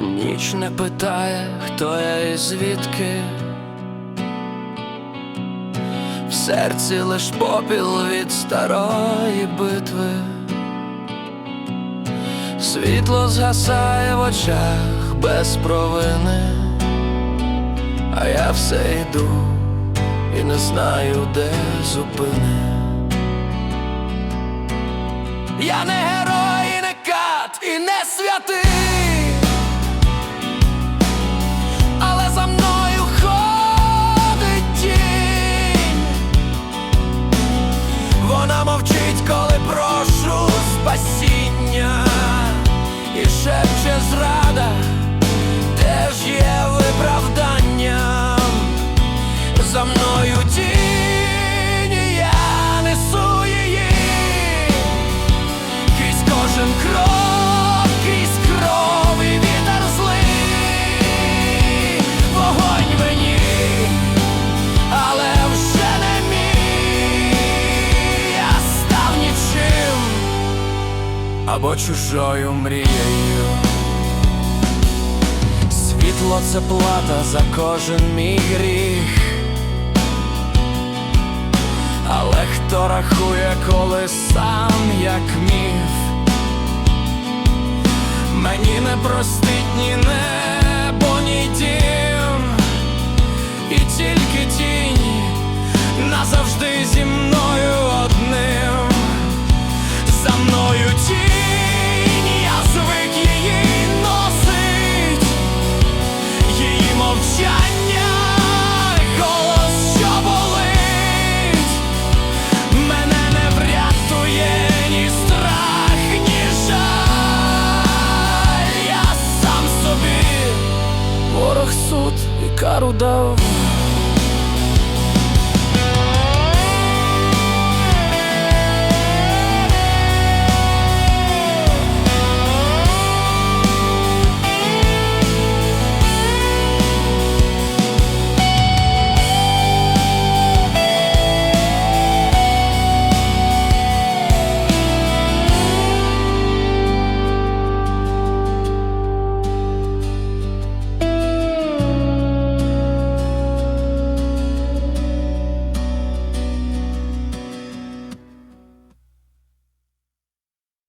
Ніч не питає, хто я і звідки. В серці лиш попіл від старої битви. Світло згасає в очах без провини, а я все йду і не знаю, де зупини. Я не герой, і не кат, і не святий, зрада теж є виправданням. За мною тінь, я несу її крізь кожен крок, крізь кров вітер злий, вогонь мені, але вже не мій, я став нічим або чужою мрією. Світло це плата за кожен мій гріх. Але хто рахує, коли сам як міф Мені не простить ні небо, caro dão.